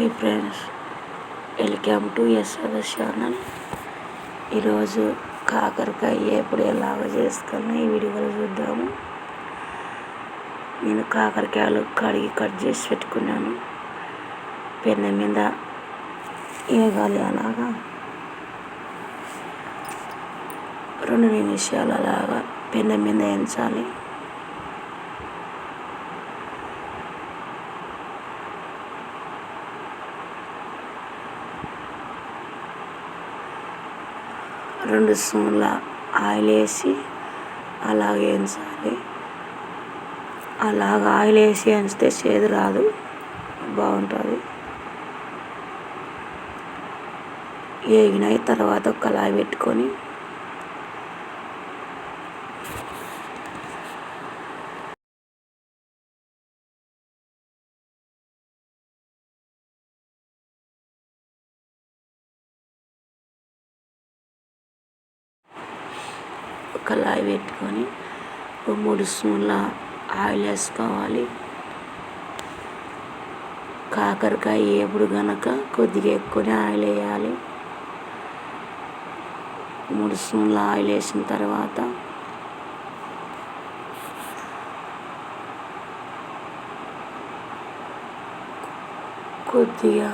Hi friends welcome to SRS channel. ఈరోజు కాకరకాయ ఎప్పుడు ఎలాగ చేసుకుని ఈ వీడియోలో చూద్దాము. నేను కాకరకాయలు కడిగి కట్ చేసి పెట్టుకున్నాను. పెన్న మీద వేగాలి అలాగా. రెండు నిమిషాలు అలాగా పెన్న మీద వేయించాలి రెండు స్పూన్ల ఆయిల్ వేసి అలాగే వేయించాలి అలాగ ఆయిల్ వేసి వేయిస్తే చేదు రాదు బాగుంటుంది. వేగినాయి తర్వాత ఒక కళాయి పెట్టుకొని కళాయి పెట్టుకొని ఒక మూడు స్పూన్ల ఆయిల్ వేసుకోవాలి. కాకరకాయ ఏపుడు కనుక కొద్దిగా ఎక్కువనే ఆయిల్ వేయాలి. మూడు స్పూన్ల ఆయిల్ వేసిన తర్వాత కొద్దిగా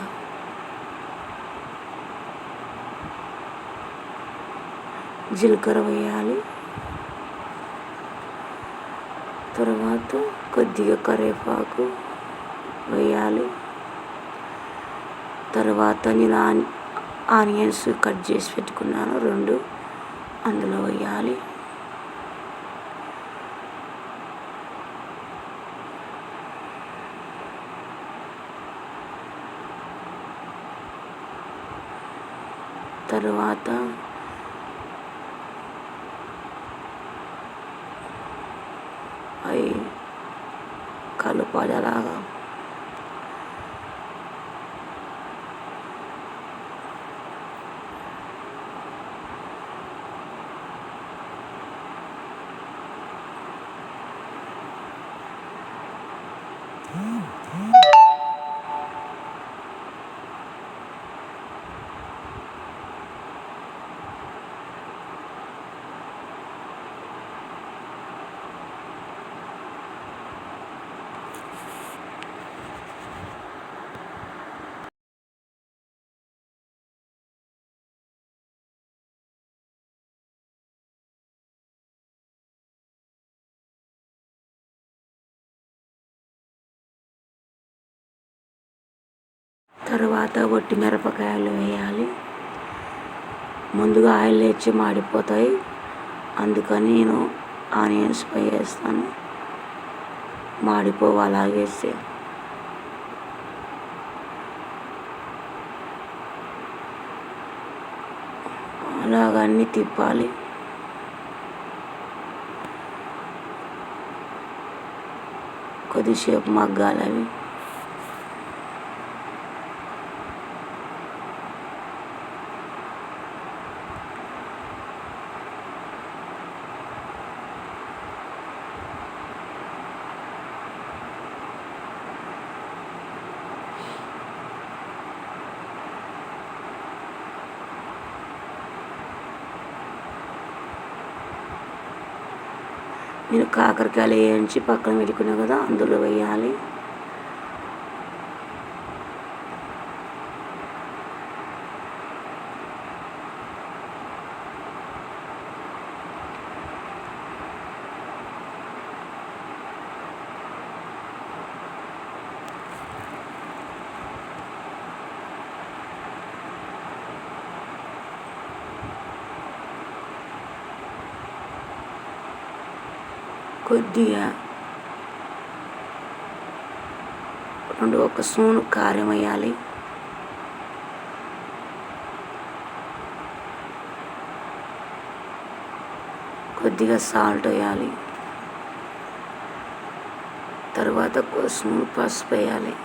జీలకర్ర వేయాలి. తర్వాత కొద్దిగా కరివేపాకు వేయాలి. తర్వాత నేను ఆనియన్స్ కట్ చేసి పెట్టుకున్నాను రెండు అందులో వేయాలి. తర్వాత అవి కలపాలి అలాగా తర్వాత ఒట్టి మిరపకాయలు వేయాలి. ముందుగా ఆయిల్ వేసి మాడిపోతాయి. అందుకని నేను ఆనియన్స్ పై వేస్తాను మాడిపోవు అలాగేస్తే అలాగన్నీ తిప్పాలి. కొద్దిసేపు మగ్గాలి అవి. నేను కాకరకాయలు వేయించి పక్కన పెట్టుకున్నా కదా అందులో వేయాలి. కొద్దిగా రెండు ఒక స్పూన్ కారం వేయాలి. కొద్దిగా సాల్ట్ వేయాలి. తర్వాత ఒక స్పూన్ పసుపు వేయాలి.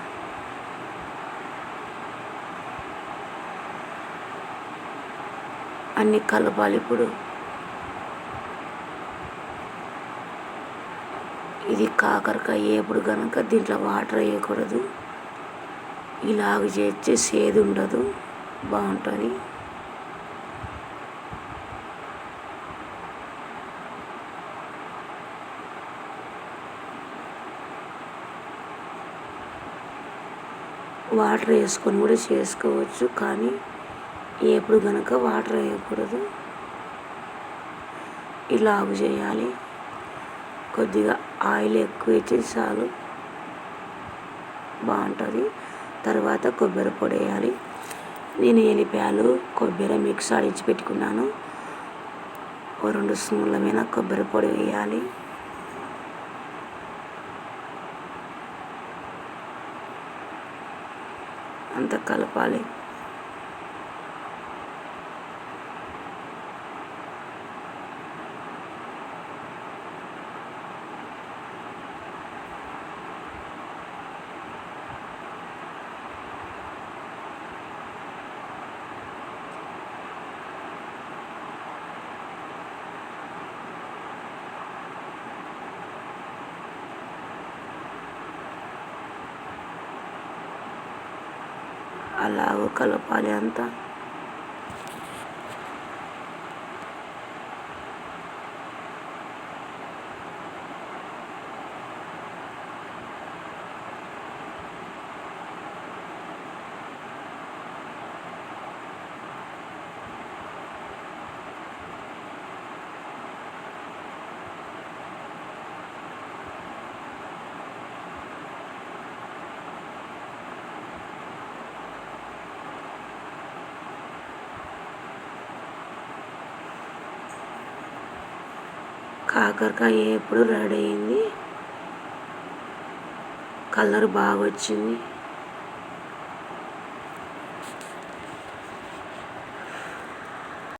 అన్నీ కలపాలి ఇప్పుడు. కాకరకాయ వేపుడు కనుక దీంట్లో వాటర్ వేయకూడదు. ఇలాగ చేస్తే సేదు ఉండదు. బాగుంటుంది. వాటర్ వేసుకొని కూడా చేసుకోవచ్చు కానీ ఎప్పుడు కనుక వాటర్ వేయకూడదు. ఇలాగ చేయాలి. కొద్దిగా ఆయిల్ ఎక్కువ వేసి చాలు. బాగుంటుంది. తర్వాత కొబ్బరి పొడి వేయాలి. నేను ఎలిపాయలు కొబ్బరి మిక్స్ ఆడించి పెట్టుకున్నాను. ఓ రెండు స్పూన్ల మీద కొబ్బరి పొడి వేయాలి. అంత కలపాలి. అలాగ కలపాలి అంతా కాకరకాయ ఎప్పుడు రెడీ అయింది? కలర్ బాగా వచ్చింది